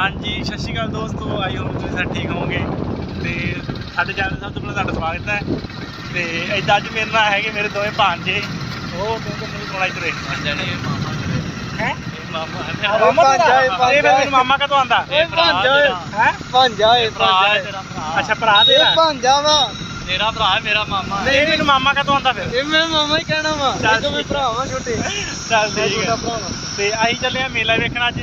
ਹਾਂਜੀ ਸਤਿ ਸ਼੍ਰੀ ਅਕਾਲ ਦੋਸਤੋ। ਆਈ ਹੋਪ ਤੁਸੀਂ ਸਾਰੇ ਠੀਕ ਹੋਵੋਗੇ। ਤੇ ਸਾਡੇ ਚੈਨਲ ਸਭ ਤੋਂ ਪਹਿਲਾਂ ਤੁਹਾਡਾ ਸਵਾਗਤ ਹੈ। ਤੇ ਇਦਾਂ ਅੱਜ ਮੇਰੇ ਨਾਲ ਹੈਗੇ ਮੇਰੇ ਦੋਵੇਂ ਭਾਂਜੇ ਉਹ ਤੂੰ ਤਾਂ ਮੈਨੂੰ ਕੋਣਾ ਇੱਧਰ ਭਾਂਜਾ ਨਹੀਂ ਮਾਮਾ ਹੈ? ਮਾਮਾ ਮਾਮਾ ਭਾਂਜਾ, ਇਹ ਮੈਨੂੰ ਮਾਮਾ ਕਦੋਂ ਆਂਦਾ? ਇਹ ਭਾਂਜਾ ਹੈ? ਭਾਂਜਾ ਭਰਾ ਹੈ। ਤੇਰਾ ਭਰਾ। ਅੱਛਾ ਭਰਾ ਇਹ ਤੇਰਾ। ਭਾਂਜਾ ਵਾ। ਤੇਰਾ ਭਰਾ ਹੈ ਮੇਰਾ ਮਾਮਾ ਨਹੀਂ ਮੈਨੂੰ ਮਾਮਾ ਕਦੋਂ ਆਂਦਾ ਫਿਰ? ਇਹ ਮੈਂ ਮਾਮਾ ਹੀ ਕਹਿਣਾ ਵਾ। ਚੱਲ ਇਹ ਤਾਂ। ਭਰਾ ਵਾ ਛੋਟੇ। ਚੱਲ ਠੀਕ ਹੈ। ਅਸੀਂ ਚੱਲੇ ਆ ਮੇਲਾ ਵੇਖਣ ਅੱਜ।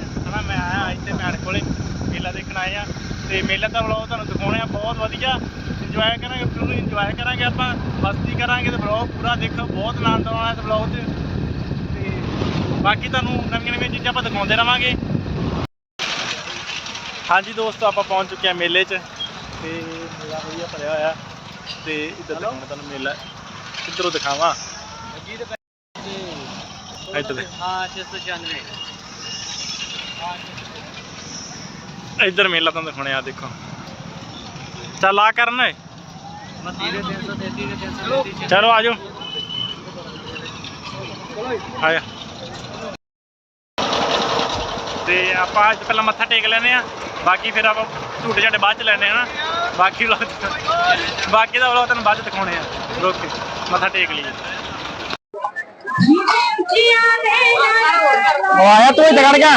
ਆਇਆ ਇੱਥੇ ਮੈਡ ਕੋਲੇ ਮੇਲਾ ਦੇਖਣ ਆਏ ਆ। ਤੇ ਮੇਲਾ ਦਾ ਵਲੌਗ ਤੁਹਾਨੂੰ ਦਿਖਾਉਣੇ ਆ ਬਹੁਤ ਵਧੀਆ। ਇੰਜੋਏ ਕਰਾਂਗੇ ਫੁੱਲ ਇੰਜੋਏ ਕਰਾਂਗੇ ਆਪਾਂ ਮਸਤੀ ਕਰਾਂਗੇ ਤੇ ਵਲੌਗ ਪੂਰਾ ਦੇਖੋ ਬਹੁਤ ਆਨੰਦ ਆਉਣਾ ਇਸ ਵਲੌਗ 'ਚ। ਤੇ ਬਾਕੀ ਤੁਹਾਨੂੰ ਨਵੀਆਂ ਨਵੀਆਂ ਚੀਜ਼ਾਂ ਆਪਾਂ ਦਿਖਾਉਂਦੇ ਰਵਾਂਗੇ। ਹਾਂਜੀ ਦੋਸਤੋ ਆਪਾਂ ਪਹੁੰਚ ਚੁੱਕੇ ਆ ਮੇਲੇ 'ਚ। ਤੇ ਮੇਲਾ ਵਧੀਆ ਭਰਿਆ ਹੋਇਆ। ਤੇ ਇੱਧਰ ਦਿਖਾਉਣਾ ਤੁਹਾਨੂੰ ਮੇਲਾ। ਇੱਧਰੋਂ ਦਿਖਾਵਾਂ? ਇੱਧਰ ਹਾਂ 696 ਇੱਧਰ ਮੇਲਾ ਤੁਹਾਨੂੰ ਦਿਖਾਉਣੇ ਆ ਦੇਖੋ। ਚੱਲ ਆ ਕਰਨ ਓਏ। ਚਲੋ ਆਜੋ ਆਇਆ ਤੇ ਆਪਾਂ ਅੱਜ ਪਹਿਲਾਂ ਮੱਥਾ ਟੇਕ ਲੈਨੇ ਆ। ਬਾਕੀ ਫਿਰ ਆਪਾਂ ਝੂਟੇ ਝਾਟੇ ਬਾਅਦ ਚ ਲੈਣੇ ਆ ਨਾ। ਬਾਕੀ ਵਲੌਗ ਬਾਕੀ ਦਾ ਵਲੌਗ ਤੁਹਾਨੂੰ ਬਾਅਦ ਚ ਦਿਖਾਉਣੇ ਆ। ਰੁਕ ਕੇ, ਮੱਥਾ ਟੇਕ ਲਈਏ। ਉਹ ਆਇਆ ਤੂੰ ਇੱਥੇ ਗਿਆ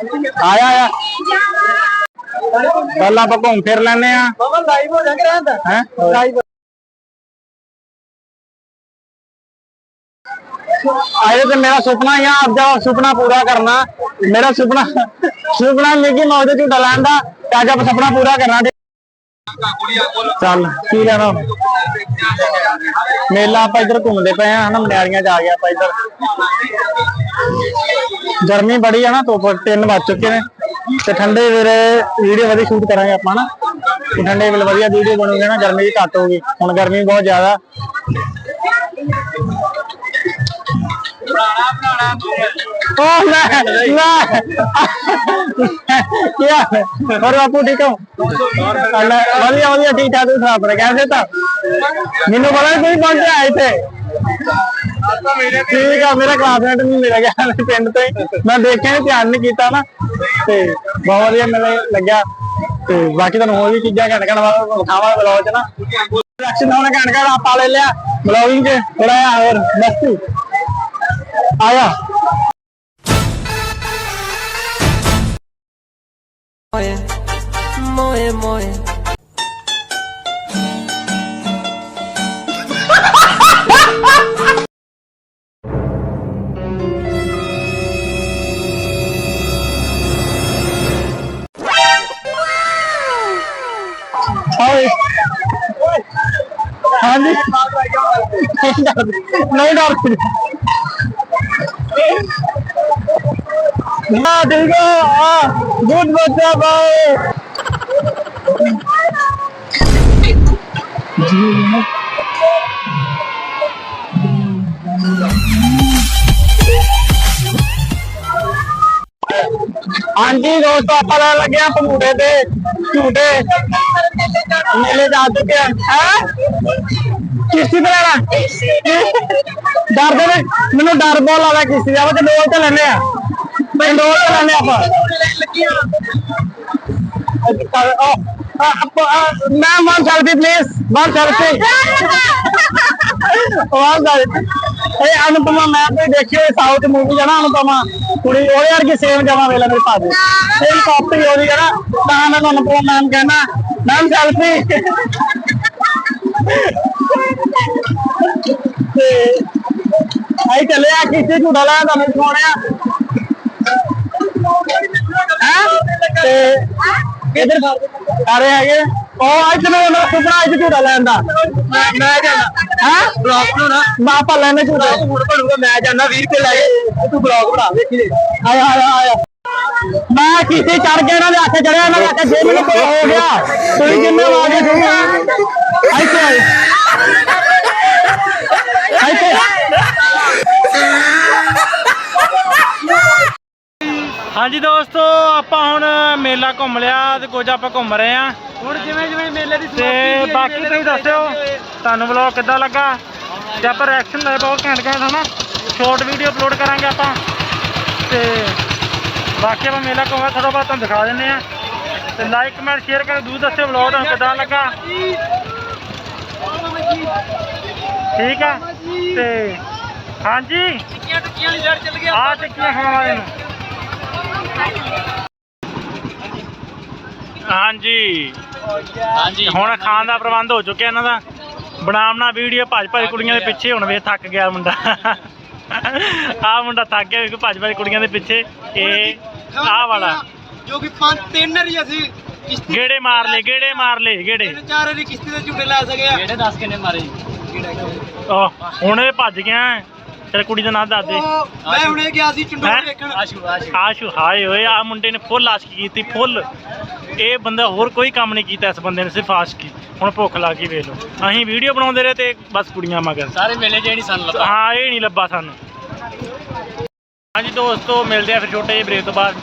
ਆਇਆ ਆਇਆ। ਪਹਿਲਾਂ ਆਪਾਂ ਘੁੰਮ ਫਿਰ ਲੈਨੇ ਆ ਮਾਮਾ ਲਾਈਵ ਹੋ ਜਾਗੇ ਰਹਿੰਦਾ ਹੈ? ਲਾਈਵ ਆਏ ਤੇ ਮੇਰਾ ਸੁਪਨਾ ਆ ਆਪਦਾ ਸੁਪਨਾ ਪੂਰਾ ਕਰਨਾ। ਮੇਰਾ ਸੁਪਨਾ ਸੁਪਨਾ ਮਿੱਕੀ ਦਾ ਝੂਟਾ ਲੈਣ ਦਾ ਤੇ ਅੱਜ ਆਪਾਂ ਸੁਪਨਾ ਪੂਰਾ ਕਰਨਾ ਚੱਲ ਕੀ ਲੈਣਾ? ਮੇਲਾ ਆਪਾਂ ਇੱਧਰ ਘੁੰਮਦੇ ਪਏ ਆ ਹਨਾ ਮਨਿਆਰੀਆਂ ਚ ਆ ਗਿਆ ਆਪਾਂ ਇੱਧਰ। ਗਰਮੀ ਬੜੀ ਆ ਨਾ ਧੁੱਪ 3 ਵੱਜ ਚੁੱਕੇ ਨੇ। ਤੇ ਠੰਡੇ ਵੇਲੇ ਵੀਡੀਓ ਵਧੀਆ ਸ਼ੂਟ ਕਰਾਂਗੇ ਆਪਾਂ ਨਾ ਤੇ ਠੰਡੇ ਵੇਲੇ ਵਧੀਆ ਵੀਡੀਓ ਬਣੂਗੀ ਨਾ ਗਰਮੀ ਵੀ ਘੱਟ ਹੋਊਗੀ। ਹੁਣ ਗਰਮੀ ਬਹੁਤ ਜ਼ਿਆਦਾ। ਉਹ ਲੈ ਲੈ। ਕੀ ਹੋਰ ਬਾਪੂ ਠੀਕ ਹੋ ਵਧੀਆ ਵਧੀਆ ਠੀਕ ਠਾਕ ਤੁਸੀਂ ਸੁਣਾ ਆਪਣੇ ਤਾਂ? ਮੈਨੂੰ ਪਤਾ ਨਹੀਂ ਤੁਸੀਂ ਪਹੁੰਚਿਆ ਇੱਥੇ। ਠੀਕ ਆ, ਮੇਰਾ ਕਲਾਸਮੇਟ ਨਹੀਂ ਮਿਲ ਗਿਆ ਪਿੰਡ ਤੋਂ ਹੀ। ਮੈਂ ਦੇਖਿਆ ਨਹੀਂ ਧਿਆਨ ਨਹੀਂ ਕੀਤਾ ਨਾ। ਤੇ ਬਹੁਤ ਵਧੀਆ ਮੈਨੂੰ ਲੱਗਿਆ। ਤੇ ਬਾਕੀ ਤੁਹਾਨੂੰ ਹੋਰ ਵੀ ਚੀਜ਼ਾਂ ਘਣ ਘਣ ਵਿਖਾਵਾਂ ਬਲੌਗ ਚ ਨਾ। ਰਿਐਕਸ਼ਨ ਹੋਣਾ ਘਣ ਘਣ ਆਪਾਂ ਲੈ ਲਿਆ ਬਲੌਗਿੰਗ ਚ। ਥੋੜਾ ਜਿਹਾ ਹੋਰ ਮਸਤੀ ਆਇਆ। ਮੋਏ ਮੋਏ ਮੋਏ ਹਾਏ ਹਾਂਜੀ ਨਹੀਂ ਡਰ ਨਾ ਠੀਕ ਆ ਗੁੱਡ ਬੱਚਾ ਬਾਏ ਹਾਂਜੀ ਦੋਸਤੋ ਆਪਾਂ ਲੈਣ ਲੱਗੇ ਆ ਭੰਗੂੜੇ ਤੇ ਝੂਟੇ। ਮੇਲੇ ਜਾ ਚੁੱਕੇ ਆ ਹੈ? ਕਿਸ਼ਤੀ ਤੇ ਲੈਣਾ ਡਰਦੇ ਨੇ? ਮੈਨੂੰ ਡਰ ਬਹੁਤ ਲੱਗਦਾ ਕਿਸ਼ਤੀ ਦਾ ਤੇ ਡੋਲ ਤੇ ਲੈਣੇ ਆ ਮੈਂ ਆ, ਆਪਾਂ, ਆ, ਮੈਂ one selfie please one selfie one selfie ਇਹ ਅਨੁਪਮਾ ਮੈਂ ਤੇ ਦੇਖਿਓ ਇਹ ਸਾਊਥ ਮੂਵੀ ਹੈ ਨਾ ਅਨੁਪਮਾ ਕੁੜੀ ਉਹਦੇ ਵਰਗੀ ਸੇਮ ਜਮਾ ਵੇਲਾ ਮੇਰੇ ਪਾਸ ਸੇਮ ਕਾਪੀ ਉਹਦੀ ਹੈ ਨਾ ਤਾਂ ਮੈਂ ਤੁਹਾਨੂੰ ਅਨੁਪਮਾ ਮੈਮ ਕਹਿਣਾ ਮੈਮ ਸੈਲਫੀ ਤੇ ਆਈ ਚੱਲੇ ਆ ਕਿਸੇ ਝੂੜਾ ਲੈ ਤੁਹਾਨੂੰ ਦਿਖਾਉਣੇ ਆ? ਤੇ ਇਧਰ ਸਾਰੇ ਹੈਗੇ। ਉਹ ਅੱਜ ਮੈਨੂੰ ਮੇਰਾ ਸੁਪਨਾ ਅੱਜ ਝੂੜਾ ਲੈਣ ਦਾ। ਮੈਂ ਮੈਂ ਜਾਣਾ ਹਾਂ? ਬਲੌਗ ਬਣਾਉਣਾ। ਮੈਂ ਆਪਾਂ ਲੈਣੇ ਝੂੜਾ ਹੁਣ ਬਣੂਗਾ ਮੈਂ ਜਾਣਾ 20 ਰੁਪਏ ਲੈ ਕੇ। ਤੂੰ ਬਲੌਗ ਬਣਾ ਵੇਖੀ ਆਇਆ ਆਇਆ ਆਇਆ। ਮੈਂ ਕਿਸੇ ਚੜ ਕੇ ਇਹਨਾਂ ਦੇ ਆਖੇ ਚੜਿਆ ਇਹਨਾਂ ਦੇ ਜੇ ਮੈਨੂੰ ਹੋ ਗਿਆ ਤੁਸੀਂ ਕਿੰਨੇ ਵਾਗੇ ਦੂੰਗਾ ਇੱਥੇ ਆਏ ਹਾਂਜੀ ਦੋਸਤੋ ਆਪਾਂ ਹੁਣ ਮੇਲਾ ਘੁੰਮ ਲਿਆ ਤੇ ਕੁਝ ਆਪਾਂ ਘੁੰਮ ਰਹੇ ਆ ਹੁਣ ਜਿਵੇਂ ਜਿਵੇਂ ਮੇਲੇ ਦੀ ਤੇ ਬਾਕੀ ਤੁਸੀਂ ਦੱਸਿਓ ਤੁਹਾਨੂੰ ਵਲੌਗ ਕਿੱਦਾਂ ਲੱਗਾ? ਤੇ ਆਪਾਂ ਰਿਐਕਸ਼ਨ ਲੈ ਬਹੁਤ ਘੈਂਟ ਘੈਂਟ ਹਨਾ? ਸ਼ਾਰਟ ਵੀਡੀਓ ਅਪਲੋਡ ਕਰਾਂਗੇ ਆਪਾਂ। ਤੇ ਬਾਕੀ ਆਪਾਂ ਮੇਲਾ ਘੁੰਮਾ ਥੋੜਾ ਬਹੁਤ ਤੁਹਾਨੂੰ ਦਿਖਾ ਦਿੰਨੇ ਆ ਤੇ ਲਾਈਕ ਕਮੈਂਟ ਸ਼ੇਅਰ ਕਰਕੇ ਦੂਰ ਦੱਸਿਓ ਵਲੌਗ ਤੁਹਾਨੂੰ ਕਿਦਾਂ ਲੱਗਾ। ਠੀਕ ਆ? ਤੇ ਹਾਂਜੀ? ਟਿੱਕੀਆਂ ਟਿੱਕੀਆਂ ਵਾਲੀ ਸਾਈਡ ਚੱਲ ਗਿਆ ਆ ਟਿੱਕੀਆਂ ਖਾਣ ਵਾਲੇ ਨੂੰ। ਹਾਂਜੀ। ਹਾਂਜੀ। ਹੁਣ ਖਾਣ ਦਾ ਪ੍ਰਬੰਧ ਹੋ ਚੁੱਕਿਆ ਇਹਨਾਂ ਦਾ। ਬਣਾਵਣਾ ਵੀਡੀਓ ਭੱਜ ਭੱਜ ਕੁੜੀਆਂ ਦੇ ਪਿੱਛੇ ਹੁਣ ਵੇ ਥੱਕ ਗਿਆ ਮੁੰਡਾ। ਆ ਮੁੰਡਾ ਥੱਕ ਗਿਆ ਵੇਖੋ ਭੱਜ ਭੱਜ ਕੁੜੀਆਂ ਦੇ ਪਿੱਛੇ। ਇਹ ਆਹ ਵਾਲਾ। ਜੋ ਕਿ ਪੰਜ ਤਿੰਨ ਰੀ ਅਸੀਂ ਕਿਸ਼ਤੀ ਗੇੜੇ ਮਾਰ ਲੈ ਗੇੜੇ ਮਾਰ ਲੈ ਗੇੜੇ। ਤਿੰਨ ਚਾਰ ਕਿਸ਼ਤੀ ਦੇ ਝੂਟੇ ਲੈ ਸਕੇ ਆ ਕਿਹੜੇ 10 ਕਿੰਨੇ ਮਾਰੇ? ਆਹ, ਹੁਣ ਇਹ ਭੱਜ ਗਿਆ। ਤੇਰੇ ਕੁੜੀ ਦਾ ਨਾਂ ਦੱਸ ਦੇ। ਮੈਂ ਹੁਣੇ ਗਿਆ ਸੀ ਚੰਡੋਲ? ਵੇਖਣ। ਆਸ਼ੂ ਆਸ਼ੂ। ਆਸ਼ੂ ਹਾਏ ਓਏ ਆ ਮੁੰਡੇ ਨੇ ਫੁੱਲ ਆਸ਼ਕੀ ਕੀਤੀ ਫੁੱਲ। ਇਹ ਬੰਦਾ ਹੋਰ ਕੋਈ ਕੰਮ ਨਹੀਂ ਕੀਤਾ ਇਸ ਬੰਦੇ ਨੇ ਸਿਰਫ ਆਸ਼ਕੀ ਹੁਣ ਭੁੱਖ ਲੱਗ ਗਈ ਵੇਖ ਲਓ। ਅਸੀਂ ਵੀਡੀਓ ਬਣਾਉਂਦੇ ਰਹੇ ਤੇ ਬਸ ਕੁੜੀਆਂ ਮਗਰ। ਸਾਰੇ ਮੇਲੇ ਜਿਹੜੀ ਸਾਨੂੰ ਲੱਗਾ ਹਾਂ ਇਹ ਨਹੀਂ ਲੱਭਾ ਸਾਨੂੰ। ਹਾਂਜੀ ਦੋਸਤੋ ਮਿਲਦੇ ਆ ਫਿਰ ਛੋਟੇ ਜਿਹੇ ਬ੍ਰੇਕ ਤੋਂ ਬਾਅਦ।